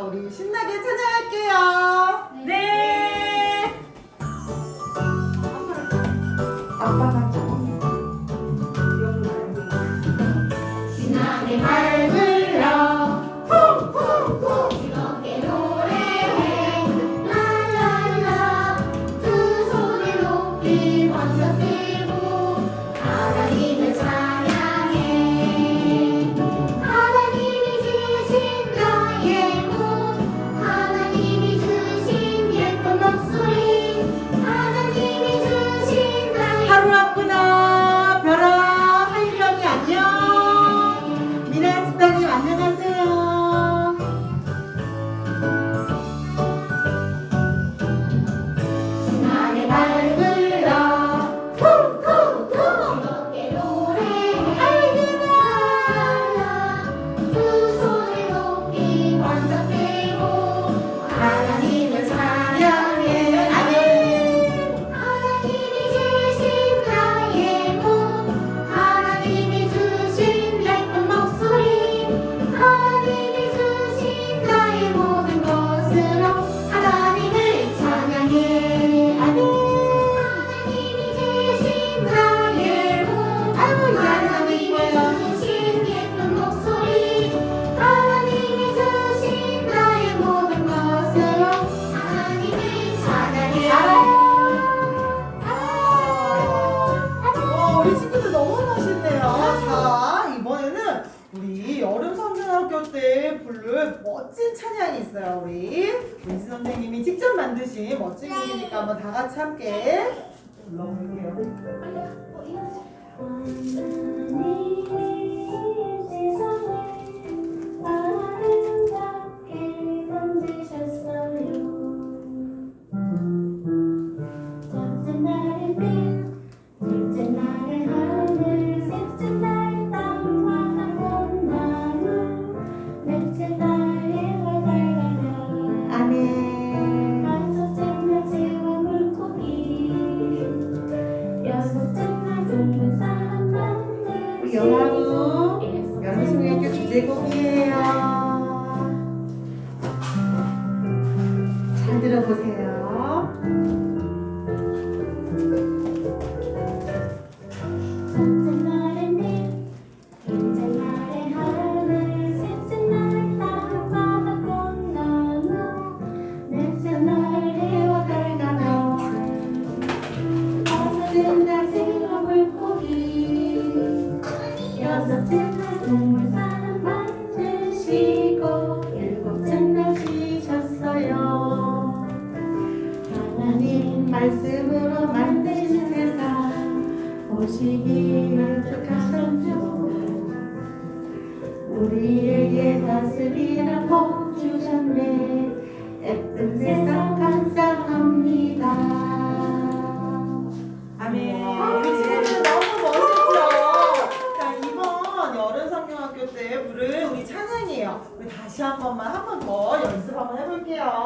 우리 신나게 찾아갈게요. 부를 멋진 찬양이 있어요. 우리 은지 선생님이 직접 만드신 멋진 곡이니까 한번 다 같이 함께 불러볼게요. 음. 음, 음. 들어보세요. 볼게요.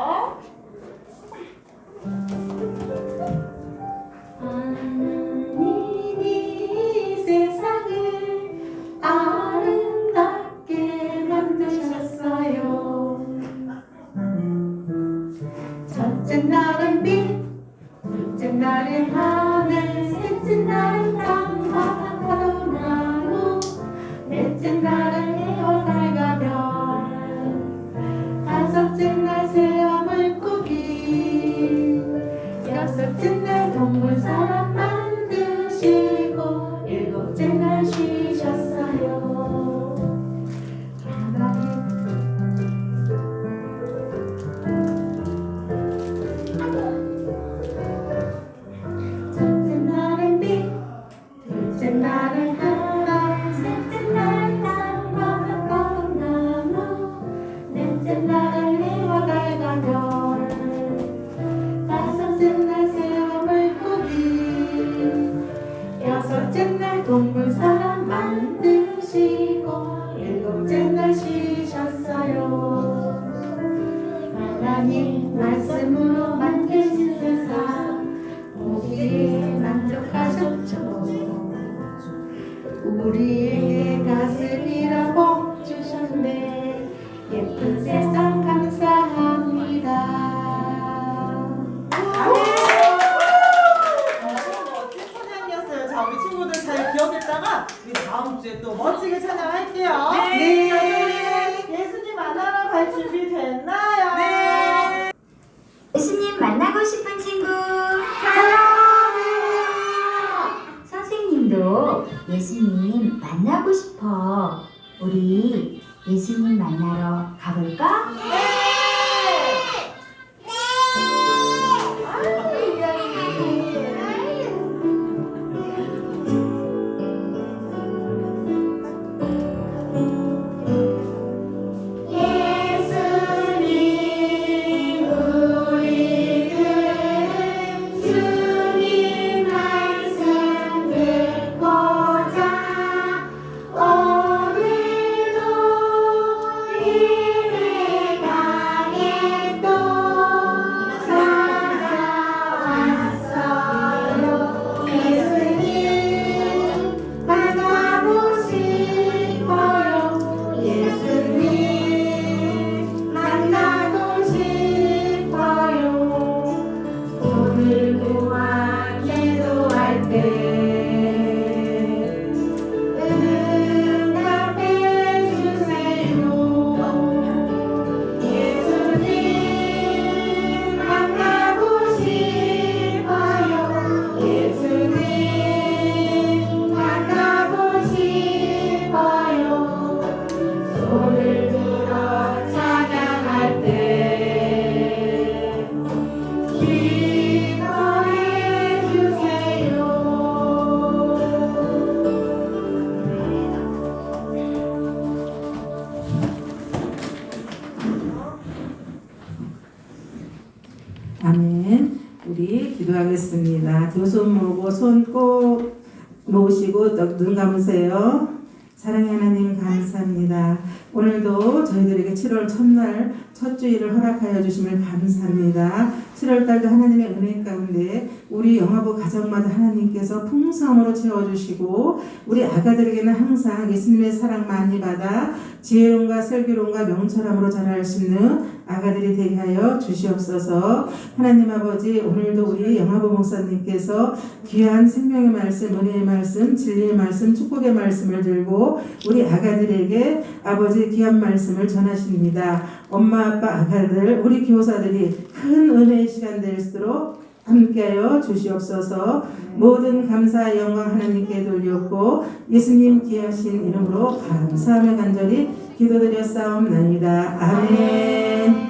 손 모으고 손꼭 모으시고 또눈 감으세요. 사랑의 하나님 감사합니다. 오늘도 저희들에게 7월 첫날 첫 주일을 허락하여 주심을 감사합니다. 7월 달도 하나님의 은혜 가운데 우리 영화부 가정마다 하나님께서 풍성으로 채워주시고 우리 아가들에게는 항상 예수님의 사랑 많이 받아 지혜론과 슬기론과 명철함으로 자랄 수 있는 아가들이 되게 하여 주시옵소서. 하나님 아버지 오늘도 우리 영화부 목사님께서 귀한 생명의 말씀, 은혜의 말씀, 진리의 말씀, 축복의 말씀을 들고 우리 아가들에게 아버지 귀한 말씀을 전하십니다. 엄마 아빠 아가들 우리 교사들이 큰 은혜의 시간 될수록 함께하여 주시옵소서. 모든 감사 영광 하나님께 돌렸고 예수님 귀하신 이름으로 감사하며 간절히 기도드렸사옵나이다. 아멘.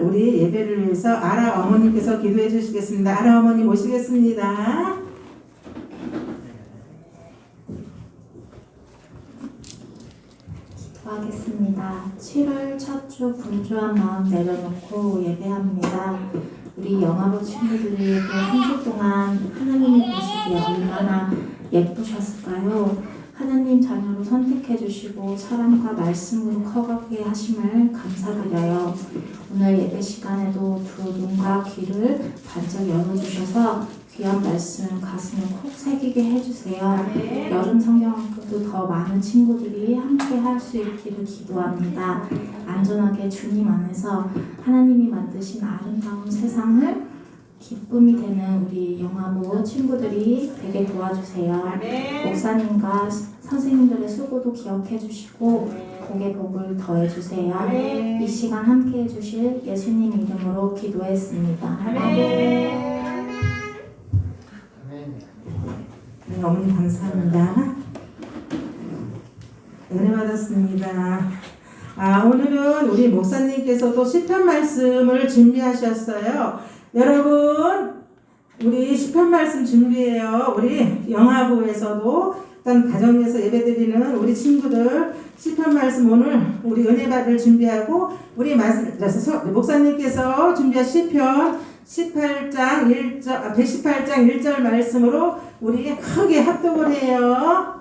우리 예배를 위해서 아라 어머님께서 기도해 주시겠습니다. 아라 어머니 모시겠습니다. 기도하겠습니다. 7월 첫 주 분주한 마음 내려놓고 예배합니다. 우리 영화부 친구들이 한주 동안 하나님이 보시기에 얼마나 예쁘셨을까요? 하나님 자녀로 선택해 주시고 사랑과 말씀으로 커가게 하심을 감사드려요. 오늘 예배 시간에도 두 눈과 귀를 반짝 열어주셔서 귀한 말씀 가슴에 콕 새기게 해주세요. 여름 성경학교도 더 많은 친구들이 함께 할 수 있기를 기도합니다. 안전하게 주님 안에서 하나님이 만드신 아름다운 세상을 기쁨이 되는 우리 영화부 친구들이 되게 도와주세요. 아멘. 목사님과 선생님들의 수고도 기억해 주시고 복의 복을 더해 주세요. 아멘. 이 시간 함께 해 주실 예수님 이름으로 기도했습니다. 아멘. 아멘. 네, 어머니 감사합니다. 은혜 받았습니다. 아, 오늘은 우리 목사님께서도 시편 말씀을 준비하셨어요. 여러분, 우리 시편 말씀 준비해요. 우리 영화부에서도 일단 가정에서 예배드리는 우리 친구들 시편 말씀 오늘 우리 은혜 받을 준비하고 우리 말씀 목사님께서 준비한 시편 18장 1절 아, 118장 1절 말씀으로 우리 크게 합독을 해요.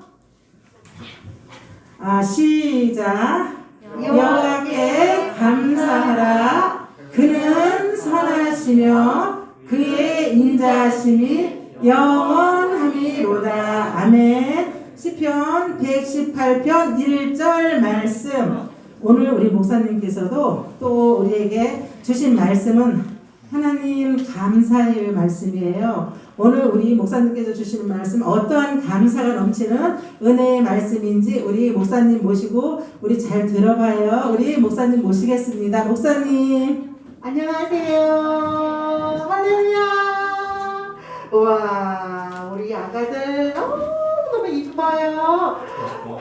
아 시작 여호와께 감사하라 그는 선하시며 그의 인자하심이 영원함이로다 아멘 시편 118편 1절 말씀 오늘 우리 목사님께서도 또 우리에게 주신 말씀은 하나님 감사의 말씀이에요. 오늘 우리 목사님께서 주시는 말씀 어떠한 감사가 넘치는 은혜의 말씀인지 우리 목사님 모시고 우리 잘 들어봐요. 우리 목사님 모시겠습니다. 목사님. 안녕하세요. 할렐루야. 우와, 우리 아가들 너무너무 이뻐요.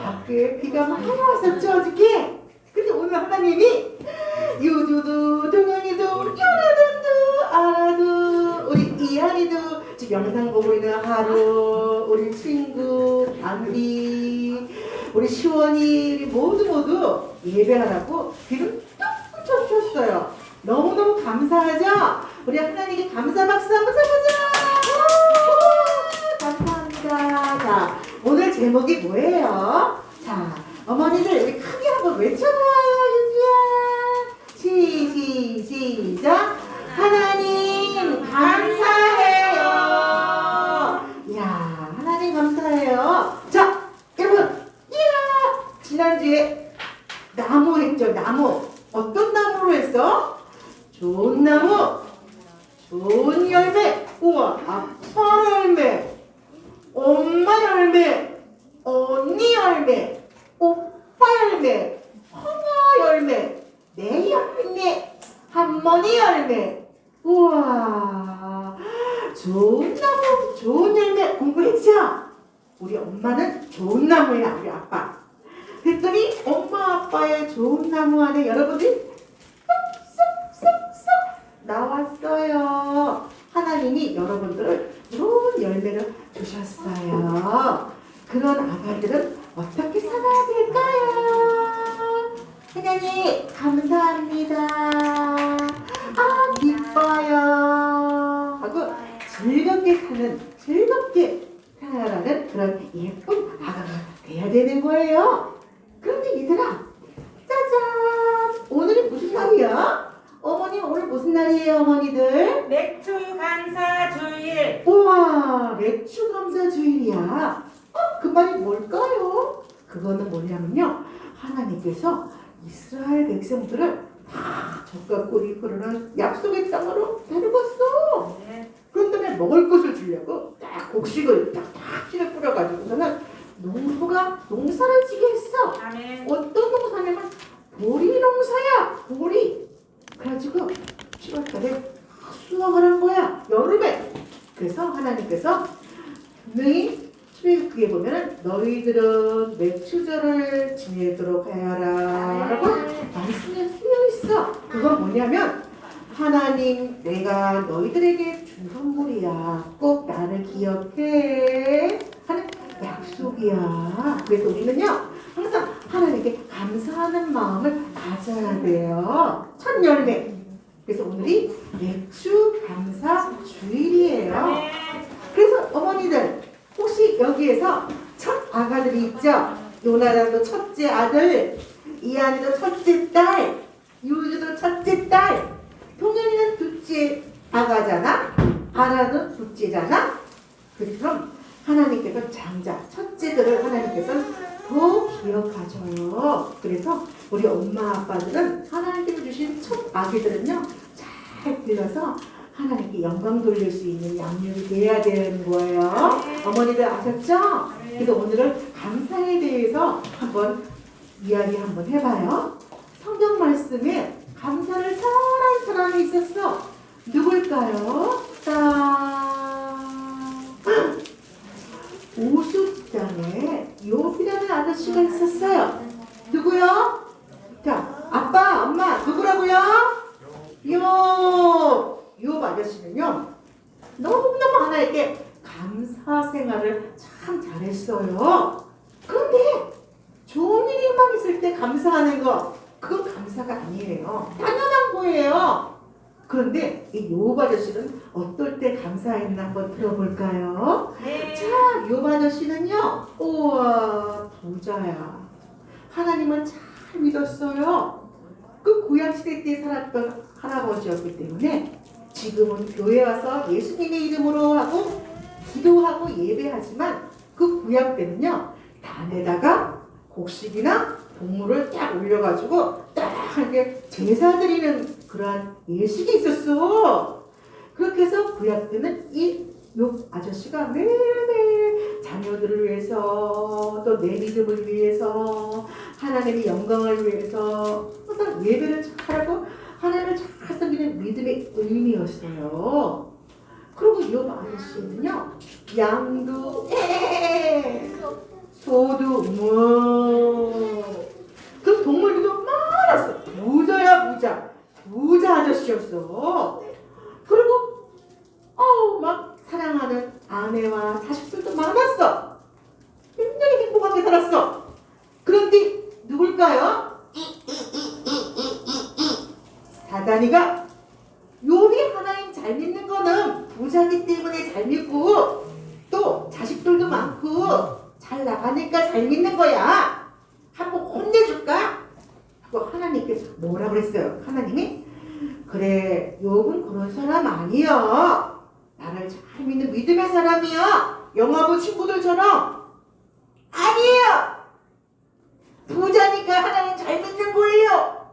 밖에 비가 많이 왔었죠, 어저께? 근데 오늘 하나님이 유주도, 동영이도, 연아들도, 아라도, 우리 이한이도 지금 영상 보고 있는 하루, 우리 친구, 안비, 우리 시원이, 우리 모두 모두 예배하라고 비를 뚝뚝 쳐주셨어요. 너무너무 감사하죠? 우리 하나 아빠 열매, 엄마 열매, 언니 열매, 오빠 열매, 형아 열매, 내 열매, 할머니 열매, 우와, 좋은 나무, 좋은 열매 공부했죠? 우리 엄마는 좋은 나무야, 우리 아빠. 그랬더니 엄마 아빠의 좋은 나무 안에 여러분들이 쏙쏙쏙쏙 나왔어요. 하나님이 여러분들을 좋은 열매를 주셨어요. 그런 아가들은 어떻게 살아야 될까요? 하나님 감사합니다. 아 기뻐요. 하고 즐겁게 사는 즐겁게 살아가는 그런 예쁜 아가가 되는 거예요. 그런데 얘들아, 짜잔! 오늘이 무슨 날이야? 어머니 오늘 무슨 날이에요, 어머니들? 맥주 감사 주일. 우와, 맥주 감사 주일이야. 어, 그 말이 뭘까요? 그거는 뭐냐면요. 하나님께서 이스라엘 백성들을 다 적과 꿀이 흐르는 약속의 땅으로 데려갔어. 그런 다음에 먹을 것을 주려고 딱 곡식을 딱딱 씨를 뿌려가지고서는 농부가 농사를 지게 했어. 아멘. 어떤 농사냐면 보리 농사야. 보리. 그래가지고 7월달에 수확을 한 거야 여름에. 그래서 하나님께서 분명히 출애굽기에 보면은 너희들은 맥주절을 지내도록 하여라 라고 말씀에 쓰여 있어. 그건 뭐냐면 하나님 내가 너희들에게 준 선물이야. 꼭 나를 기억해. 하는 약속이야 그래서 우리는요 항상 하나님께 감사하는 마음을 가져야 돼요. 첫 열매. 그래서 오늘이 맥주 감사 주일이에요. 그래서 어머니들 혹시 여기에서 첫 아가들이 있죠? 요나단도 첫째 아들, 이한이도 첫째 딸, 유주도 첫째 딸, 동현이는 둘째 아가잖아. 아라도 둘째잖아. 그럼 하나님께서 장자, 첫째들을 하나님께서 더 기억하셔요. 그래서 우리 엄마 아빠들은 하나님께서 주신 첫 아기들은요 잘 길러서 하나님께 영광 돌릴 수 있는 양육이 돼야 되는 거예요. 어머니들 아셨죠? 그래서 오늘은 감사에 대해서 한번 이야기 한번 해봐요. 성경 말씀에 감사를 잘한 사람이 있었어. 누굴까요? 짠. 오숙장에 요비라는 아저씨가 있었어요. 누구요? 자, 아빠, 엄마, 누구라고요? 요, 요 아저씨는요, 너무너무 하나님께 감사 생활을 참 잘했어요. 그런데 좋은 일만 있을 때 감사하는 거, 그건 감사가 아니에요. 당연한 거예요. 그런데 이 요브 아저씨는 어떨 때 감사했나 한번 들어볼까요? 자, 요브 아저씨는요, 우와, 부자야. 하나님을 잘 믿었어요. 그 구약시대 때 살았던 할아버지였기 때문에 지금은 교회 와서 예수님의 이름으로 하고 기도하고 예배하지만 그 구약 때는요, 단에다가 곡식이나 동물을 딱 올려가지고 딱 이렇게 제사 드리는 그러한 예식이 있었어. 그렇게 해서 구약 때는 이요 아저씨가 매일매일 자녀들을 위해서 또 내 믿음을 위해서 하나님의 영광을 위해서 항상 예배를 잘하고 하나님을 잘 섬기는 믿음의 의인이었어요. 그리고 이 아저씨는요 양도 에 소도 뭐. 그 동물들도 많았어. 부자야 부자. 부자 아저씨였어. 그리고 어우 막 사랑하는 아내와 자식들도 많았어. 굉장히 행복하게 살았어. 그런데 누굴까요? 사단이가 요리 하나님 잘 믿는 거는 부자기 때문에 잘 믿고 또 자식들도 많고 잘 나가니까 잘 믿는 거야. 한번 혼내줄까? 하고 하나님께서 뭐라 그랬어요? 하나님이 그래 욥은 그런 사람 아니야. 나를 잘 믿는 믿음의 사람이야. 영화부 친구들처럼 아니에요. 부자니까 하나님 잘 믿는 거예요.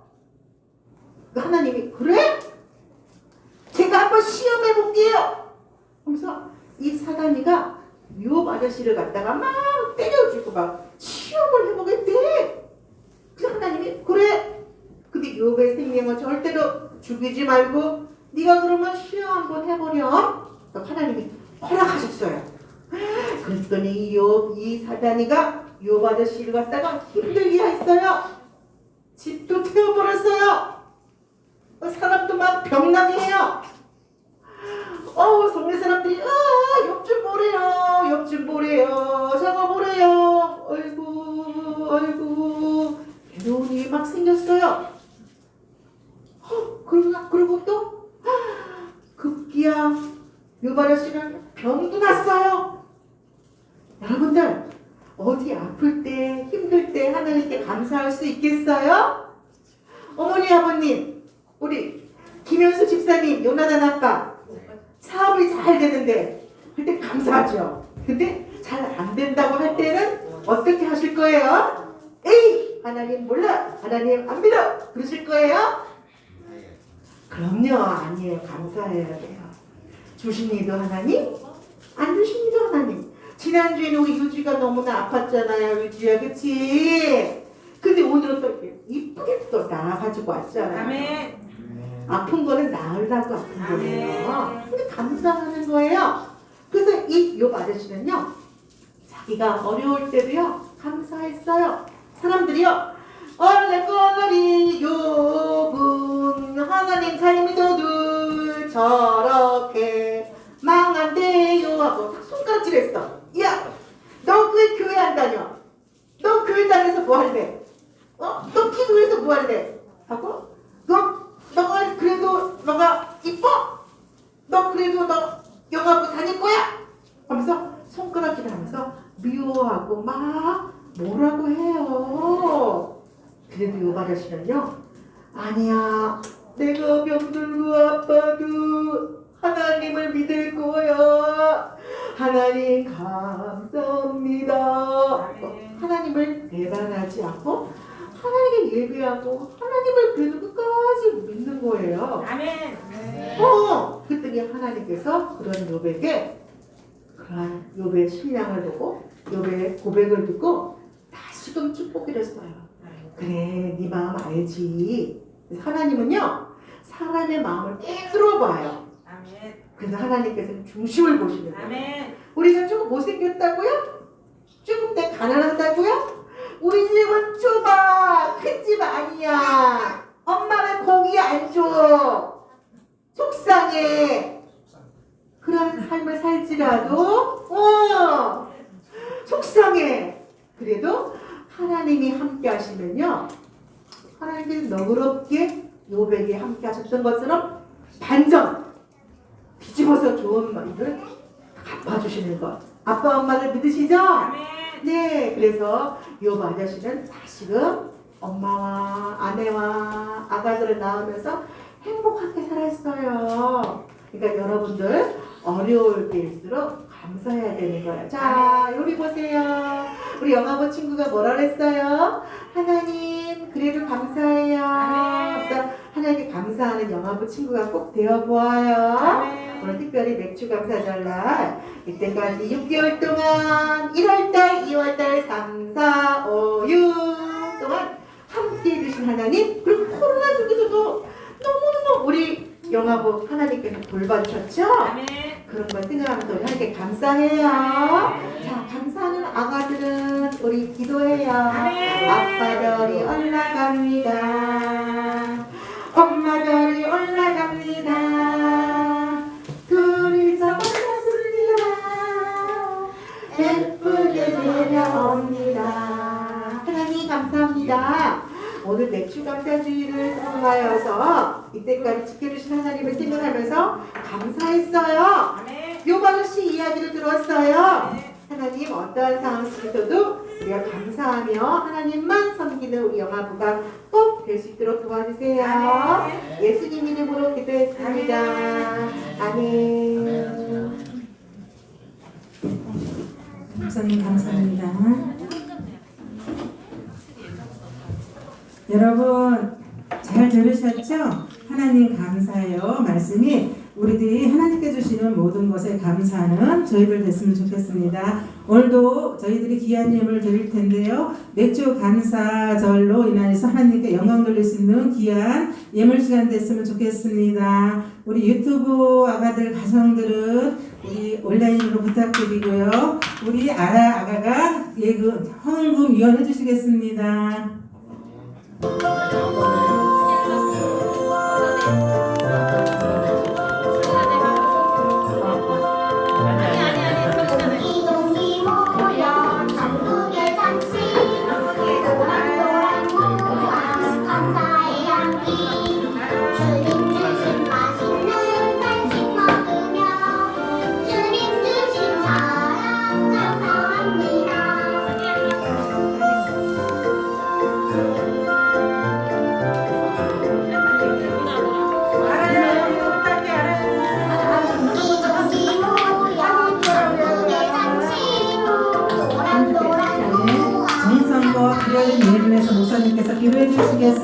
그 하나님이 그래? 제가 한번 시험해 볼게요. 그래서 이 사단이가 욥 아저씨를 갖다가 막 때려주고 막 시험을 해보겠대. 그 하나님이 그래. 근데 욥의 생명을 절대로 죽이지 말고 네가 그러면 시험 한번 해보렴. 그 하나님이 허락하셨어요. 그랬더니 욥, 이 사단이가 욥 아저씨를 갖다가 힘들게 했어요. 집도 태워버렸어요. 어, 사람도 막 병나게 해요. 어우, 동네 사람들이, 아, 보래요. 욕좀 보래요. 저거 보래요. 아이고, 아이고. 괴로운 일이 막 생겼어요. 어, 그리고, 그리고 또, 아, 급기야, 유바라 씨는 병도 났어요. 여러분들, 어디 아플 때, 힘들 때 하나님께 감사할 수 있겠어요? 어머니, 아버님, 우리 김현수 집사님, 요나단 아빠, 사업이 잘 되는데 그때 감사하죠. 근데 잘 안 된다고 할 때는 어떻게 하실 거예요? 에이 하나님 몰라 하나님 안 믿어 그러실 거예요? 그럼요 아니에요 감사해야 돼요. 주신 이도 하나님 안 주신 이도 하나님. 지난주에는 우리 유지가 너무나 아팠잖아요 유지야 그치? 근데 오늘은 또 이쁘게 또 나와가지고 왔잖아요. 아멘. 아픈 거는 나으려고 아픈. 거예요. 근데 감사하는 거예요. 그래서 이요 아저씨는요, 자기가 어려울 때도요, 감사했어요. 사람들이요, 얼레꺼러리 요분 하나님 잘 믿어도 저렇게 망한대요 하고 딱 손가락질했어. 야, 너 그 교회 안 다녀? 너 교회 다녀서 뭐 할래? 어? 너 기도해서 뭐 할래? 하고 너 너가 그래도 너가 이뻐? 너 그래도 너 영화부 다닐 거야? 하면서 손가락질 하면서 미워하고 막 뭐라고 해요. 그래도 요 아저씨는요, 아니야, 내가 병들고 아파도 하나님을 믿을 거야. 하나님 감사합니다. 아멘. 하나님을 배반하지 않고 하나님께 예배하고 하나님을 그래도 끝까지 믿는 거예요. 아멘. 어, 그랬더니 하나님께서 그런 욥에게 그러한 욥의 신앙을 보고 욥의 고백을 듣고 다시금 축복을 했어요. 그래, 네 마음 알지. 하나님은요, 사람의 마음을 꼭 들어봐요. 아멘. 그래서 하나님께서 중심을 보시는 거예요. 우리가 좀 못생겼다고요? 가난하다고요? 우리 집은 좁아. 큰 집 아니야. 엄마는 고기 안 줘. 속상해. 그런 삶을 살지라도, 어, 속상해. 그래도 하나님이 함께 하시면요. 하나님께서 너그럽게 요백에 함께 하셨던 것처럼 반전 뒤집어서 좋은 말들 갚아주시는 것. 아빠 엄마를 믿으시죠? 네, 그래서 요 아저씨는 다시금 엄마와 아내와 아가들을 낳으면서 행복하게 살았어요. 그러니까 여러분들 어려울 때일수록 감사해야 되는 거예요. 자, 여기 보세요. 우리 영화보 친구가 뭐라 그랬어요? 하나님, 그래도 감사해요. 하나님께 감사하는 영화보 친구가 꼭 되어 보아요. 오늘 특별히 맥주 감사절날 이때까지 6개월 동안 1월달, 2월달, 3, 4, 5, 6 동안 함께 해주신 하나님 그리고 코로나 중에서도 너무너무 우리 영화보 하나님께서 돌봐주셨죠? 그런 걸 생각하면서 우리 하나님께 감사해요. 자, 감사하는 아가들은 우리 기도해요. 아빠들이 올라갑니다. 엄마들이 올라갑니다. 둘이서 만났습니다. 예쁘게 내려옵니다. 하나님 감사합니다. 오늘 맥주 감사주의를 통하여서 이때까지 지켜주신 하나님을 생각하면서 감사했어요. 요 아저씨 이야기를 들었어요. 하나님 어떠한 상황 속에서도 우리가 감사하며 하나님만 섬기는 우리 영화부가 꼭 될 수 있도록 도와주세요. 예수님 이름으로 기도했습니다. 아멘. 목사님 감사합니다. 여러분 잘 들으셨죠? 하나님 감사해요. 말씀이 우리들이 하나님께 주시는 모든 것에 감사하는 저희들 됐으면 좋겠습니다. 오늘도 저희들이 귀한 예물을 드릴 텐데요. 맥주 감사절로 인하여서 하나님께 영광 돌릴 수 있는 귀한 예물 시간 됐으면 좋겠습니다. 우리 유튜브 아가들 가정들은 우리 온라인으로 부탁드리고요. 우리 아라 아가가 예금 헌금 위원해 주시겠습니다. 이 먹으며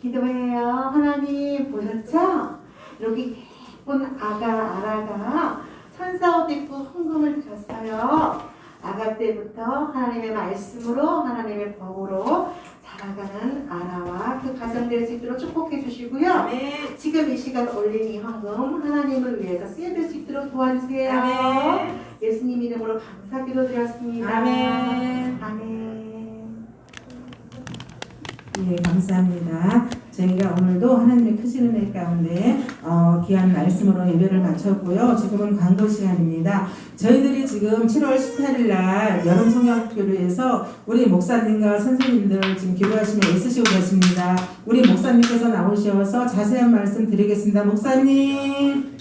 기도해요. 하나님 보셨죠? 여기 예쁜 아가 아라가 천사 옷 입고 헌금을 드렸어요. 아가 때부터 하나님의 말씀으로 하나님의 법으로 자라가는 아라와 그 가정 될 수 있도록 축복해 주시고요. 지금 이 시간 올린 이 헌금 하나님을 위해서 쓰여질 수 있도록 도와주세요. 예수님 이름으로 감사 기도 드렸습니다. 아멘. 아멘. 예, 감사합니다. 저희가 오늘도 하나님의 크신 은혜 가운데 어, 귀한 말씀으로 예배를 마쳤고요. 지금은 광고 시간입니다. 저희들이 지금 7월 18일 날 여름 성경학교로해서 우리 목사님과 선생님들 지금 기도하시며 애쓰시고 계십니다. 우리 목사님께서 나오셔서 자세한 말씀 드리겠습니다. 목사님.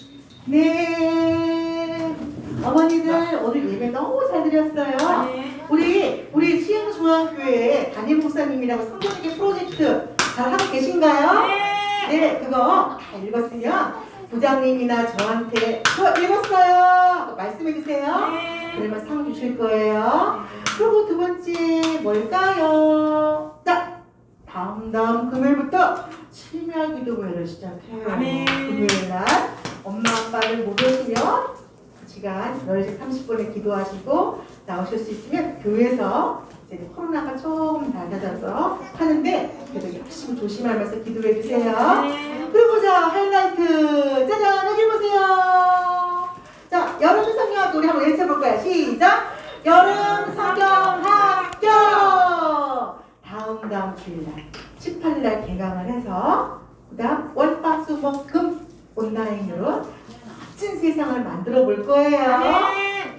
네. 어머니들 오늘 예배 너무 잘 드렸어요. 우리 우리 시흥중앙교회 담임 목사님이라고 성도님의 프로젝트 잘 하고 계신가요? 네. 그거 다 읽었으면 부장님이나 저한테 저 읽었어요. 말씀해 주세요. 그러면 상 주실 거예요. 그리고 두 번째 뭘까요? 자, 다음 다음 금요일부터 치매 기도회를 시작해요. 금요일 날 엄마 아빠를 그 시간 10시 30분에 기도하시고 나오실 수 있으면 교회에서 이제 코로나가 조금 낮아져서 하는데 그래도 열심히 조심하면서 기도해 주세요. 그리고 자 하이라이트. 짜잔! 여기 보세요. 자 여러분 성경 우리 한번 외쳐볼 거야 시작! 여름 성경 학교! 다음 다음 주일날 18일날 개강을 해서 그다음 월화수목금 온라인으로 멋진 세상을 만들어 볼 거예요.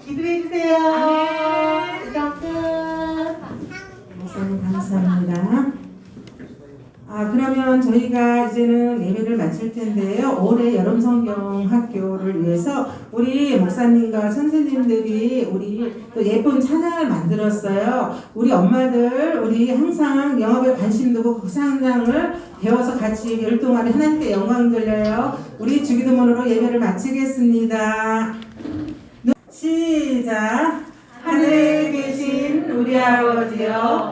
기도해 주세요. 이상 끝 감사합니다. 아 그러면 저희가 이제는 예배를 마칠 텐데요. 올해 여름 성경 학교를 위해서 우리 목사님과 선생님들이 우리 또 예쁜 찬양을 만들었어요. 우리 엄마들 우리 항상 영업에 관심 두고 국상장을 배워서 같이 열동하는 하나님께 영광 돌려요. 우리 주기도문으로 예배를 마치겠습니다. 시작. 하늘에 계신 우리 아버지여